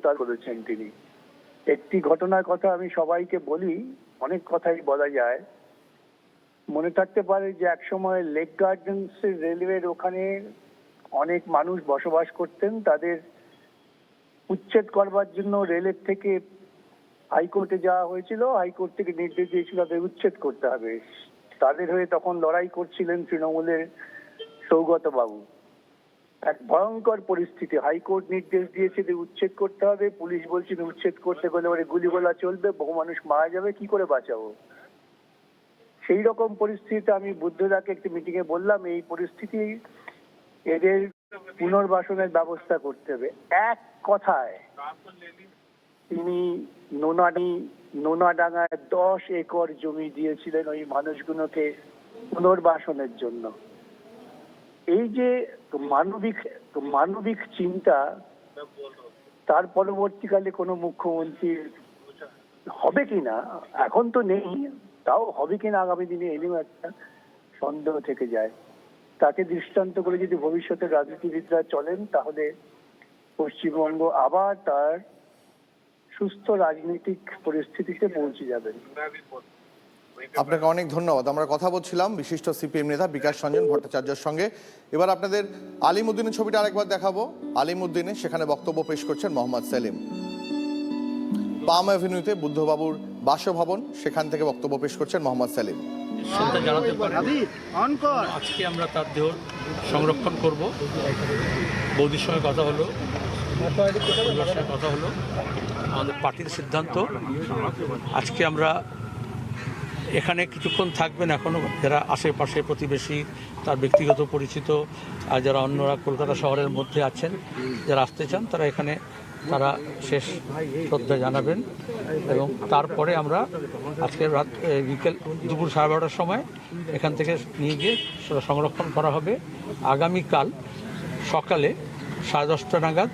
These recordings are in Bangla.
তা করেছেন তিনি। একটি ঘটনার কথা আমি সবাইকে বলি, অনেক কথাই বলা যায়। মনে থাকতে পারে যে একসময় লেক গার্ডেন্স রেলওয়ের ওখানে অনেক মানুষ বসবাস করতেন। তাদের উচ্ছেদ করবার জন্য রেলের থেকে হাইকোর্টে যাওয়া হয়েছিল। হাইকোর্ট থেকে নির্দেশ দিয়েছিল তাদের উচ্ছেদ করতে হবে। তাদের হয়ে তখন লড়াই করছিলেন তৃণমূলের সৌগত বাবু এক ভয়ঙ্কর পরিস্থিতি। হাইকোর্ট নির্দেশ দিয়েছে যে উচ্ছেদ করতে হবে। পুলিশ বলছে উচ্ছেদ করতে গেলে ওরে গুলিগোলা চলবে, বহু মানুষ মারা যাবে, কি করে বাঁচাবো? সেই রকম পরিস্থিতিতে আমি বুদ্ধদাকে একটি মিটিং এ বললাম, এই পরিস্থিতি এদের পুনর্বাসনের ব্যবস্থা করতে হবে। এক কথায়, তিনি নোনাডি, নোনাডাঙ্গায় দশ একর জমি দিয়েছিলেন ওই মানুষগুলোকে পুনর্বাসনের জন্য। এই যে মানবিক মানবিক চিন্তা, তার পরবর্তীকালে কোনো মুখ্যমন্ত্রীর হবে কিনা এখন তো নেই, তাও হবে কিনা আগামী দিনে এনেও একটা সন্দেহ থেকে যায়। তাকে দৃষ্টান্ত করে যদি ভবিষ্যতের রাজনীতিবিদরা চলেন, তাহলে পশ্চিমবঙ্গ আবার তার সুস্থ রাজনৈতিক পরিস্থিতিতে পৌঁছে যাবেন আপনাকে অনেক ধন্যবাদ। আমরা কথা বলছিলাম বিশিষ্ট সিপিএম নেতা বিকাশ রঞ্জন ভট্টাচার্যের সঙ্গে। এবার আপনাদের আলিমুদ্দিনের ছবিটা আরেকবার দেখাবো। আলিমুদ্দিনে সেখানে বক্তব্য পেশ করছেন মোহাম্মদ সেলিম। পাম অ্যাভিনিউতে বুদ্ধবাবুর বাসভবন, সেখান থেকে বক্তব্য পেশ করছেন মোহাম্মদ সেলিম। আজকে আমরা তার দেহ সংরক্ষণ করব। বৌদির সঙ্গে কথা হলো কথা হলো। আমাদের পার্টির সিদ্ধান্ত। আজকে আমরা এখানে কিছুক্ষণ থাকবেন এখনও যারা আশেপাশে প্রতিবেশী, তার ব্যক্তিগত পরিচিত, আর যারা অন্যরা কলকাতা শহরের মধ্যে আছেন, যারা আসতে চান, তারা এখানে তারা শেষ শ্রদ্ধা জানাবেন। এবং তারপরে আমরা আজকে রাত বিকেল, দুপুর সাড়ে বারোটার সময় এখান থেকে নিয়ে গিয়ে সংরক্ষণ করা হবে। আগামীকাল সকালে সাড়ে দশটা নাগাদ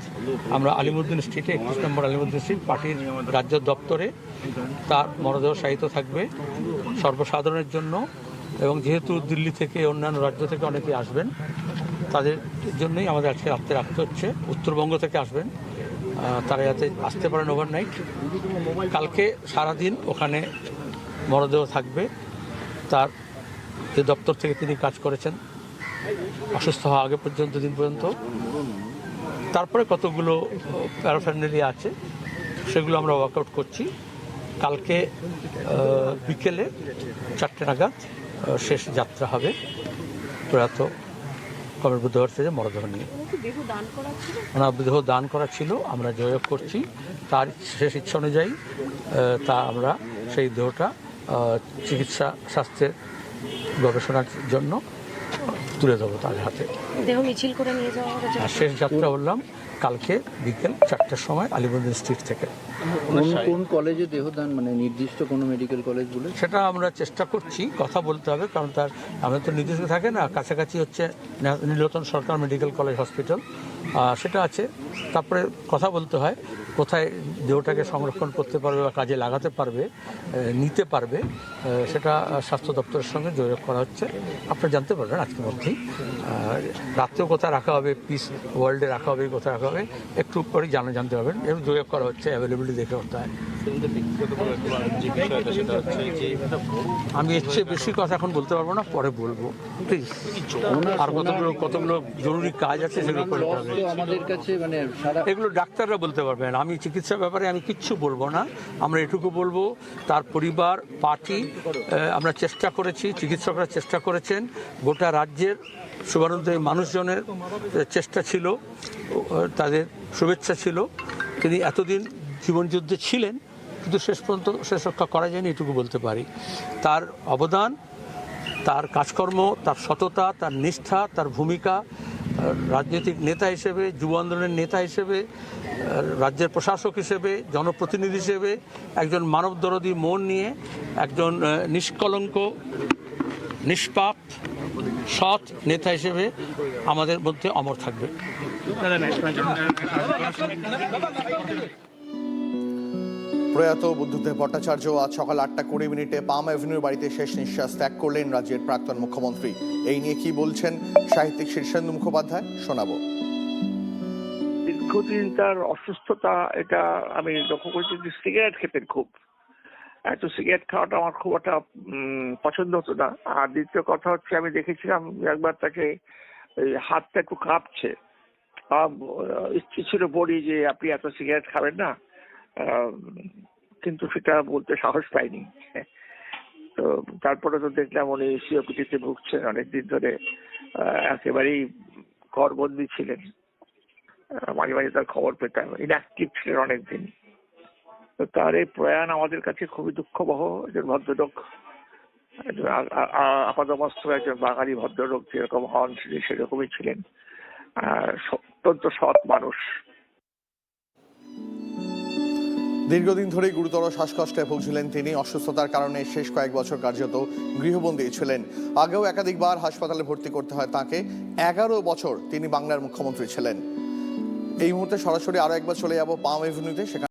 আমরা আলিমুদ্দিন স্ট্রিটে একত্রিশ নম্বর আলিমুদ্দিন স্ট্রিট পার্টির রাজ্য দপ্তরে তার মরদেহ সাহিত্য থাকবে সর্বসাধারণের জন্য এবং যেহেতু দিল্লি থেকে অন্যান্য রাজ্য থেকে অনেকে আসবেন, তাদের জন্যই আমাদের আজকে রাত্রে রাখতে হচ্ছে। উত্তরবঙ্গ থেকে আসবেন তারা যাতে আসতে পারেন ওভারনাইট কালকে সারাদিন ওখানে মরদেহ থাকবে। তার যে দপ্তর থেকে তিনি কাজ করেছেন, অসুস্থ হওয়া আগে পর্যন্ত, দিন পর্যন্ত। তারপরে কতগুলো প্যারাফ্যান্ডেলি আছে, সেগুলো আমরা ওয়ার্কআউট করছি। কালকে বিকেলে চারটে নাগাদ শেষ যাত্রা হবে প্রয়াত কমল বুদ্ধবার থেকে মরদেহ নিয়ে। ওনার দেহ দান করা ছিল, আমরা যোগাযোগ করছি। তার শেষ ইচ্ছা অনুযায়ী তা আমরা সেই দেহটা চিকিৎসা স্বাস্থ্যের গবেষণার জন্য তুলে দেবো তার হাতে। দেহ মিছিল করে নিয়ে যাওয়া আর শেষ যাত্রা বললাম কালকে বিকেল চারটার সময় আলিগঞ্জ স্ট্রিট থেকে। কোন কোন কলেজে দেহদান মানে নির্দিষ্ট কোনো মেডিকেল কলেজ বলে? সেটা আমরা চেষ্টা করছি কথা বলতে হবে কারণ তার আমরা তো নির্দিষ্ট থাকে না কাছাকাছি হচ্ছে Nilratan Sarkar medical college hospital সেটা আছে। তারপরে কথা বলতে হয় কোথায় দেহটাকে সংরক্ষণ করতে পারবে বা কাজে লাগাতে পারবে নিতে পারবে সেটা স্বাস্থ্য দপ্তরের সঙ্গে যোগাযোগ করা হচ্ছে। আপনারা জানতে পারবেন আজকের মধ্যেই। রাত্রেও কোথায় রাখা হবে পিস ওয়ার্ল্ডে রাখা হবে কোথায় রাখা হবে একটু পরে জানা জানতে পারবেন। এবং যোগাযোগ করা হচ্ছে অ্যাভেলেবিলিটি দেখে করতে হয়। আমি এর চেয়ে বেশি কথা এখন বলতে পারব না পরে বলব। প্লিজ আর কতগুলো কতগুলো জরুরি কাজ আছে সেগুলো হবে আমাদের কাছে মানে এগুলো ডাক্তাররা বলতে পারবেন আমি চিকিৎসার ব্যাপারে আমি কিচ্ছু বলব না। আমরা এটুকু বলব, তার পরিবার, পার্টি আমরা চেষ্টা করেছি, চিকিৎসকরা চেষ্টা করেছেন। গোটা রাজ্যের শুভানন্দ মানুষজনের চেষ্টা ছিল তাদের শুভেচ্ছা ছিল। তিনি এতদিন জীবনযুদ্ধে ছিলেন, কিন্তু শেষ পর্যন্ত শেষ রক্ষা করা যায়নি, এটুকু বলতে পারি। তার অবদান, তার কাজকর্ম, তার সততা, তার নিষ্ঠা, তার ভূমিকা রাজনৈতিক নেতা হিসেবে, যুব আন্দোলনের নেতা হিসেবে রাজ্যের প্রশাসক হিসেবে, জনপ্রতিনিধি হিসেবে, একজন মানবদরদী মন নিয়ে, একজন নিষ্কলঙ্ক, নিষ্পাপ, সৎ নেতা হিসেবে আমাদের মধ্যে অমর থাকবে। প্রয়াত বুদ্ধদেব ভট্টাচার্য আজ সকাল আটটা কুড়ি মিনিটে পাম অ্যাভিনিউর বাড়িতে শেষ নিঃশ্বাস ত্যাগ করলেন রাজ্যের প্রাক্তন মুখ্যমন্ত্রী। এই নিয়ে কি বলছেন সাহিত্যিক শীর্ষেন্দু মুখোপাধ্যায়? শোনাবো। দীর্ঘ দীর্ঘদিন তার অসুস্থতা, এটা আমি লক্ষ্য করেছি যে সিগারেট খেতেন খুব। এত সিগারেট খাওয়াটা আমার খুব একটা পছন্দ হতো না। আর দ্বিতীয় কথা হচ্ছে, আমি দেখেছিলাম একবার তাকে হাতটা একটু কাঁপছে। ইচ্ছে ছিল বলি যে, আপনি এত সিগারেট খাবেন না? কিন্তু সেটা বলতে সাহস পাইনি। তো তারপরে তো দেখলাম উনি সিওপিটিতে ভুগছেন, অনেকদিন ধরে একেবারেই ঘরবন্দি ছিলেন। মাঝে মাঝে তার খবর পেতাম ইনঅ্যাক্টিভ ছিলেন অনেকদিন। তো তার এই প্রয়াণ আমাদের কাছে খুবই দুঃখবহ, একজন ভদ্রলোক আপাদমস্ত, একজন বাঙালি ভদ্রলোক যেরকম হন সেরকমই ছিলেন। অত্যন্ত সৎ মানুষ। দীর্ঘদিন ধরেই গুরুতর শ্বাসকষ্টে ভুগছিলেন তিনি। অসুস্থতার কারণে শেষ কয়েক বছর কার্যত গৃহবন্দী ছিলেন। আগেও একাধিকবার হাসপাতালে ভর্তি করতে হয় তাকে। এগারো বছর তিনি বাংলার মুখ্যমন্ত্রী ছিলেন। এই মুহূর্তে সরাসরি আরও একবার চলে যাব পাম এভিনিউতে। সেখানে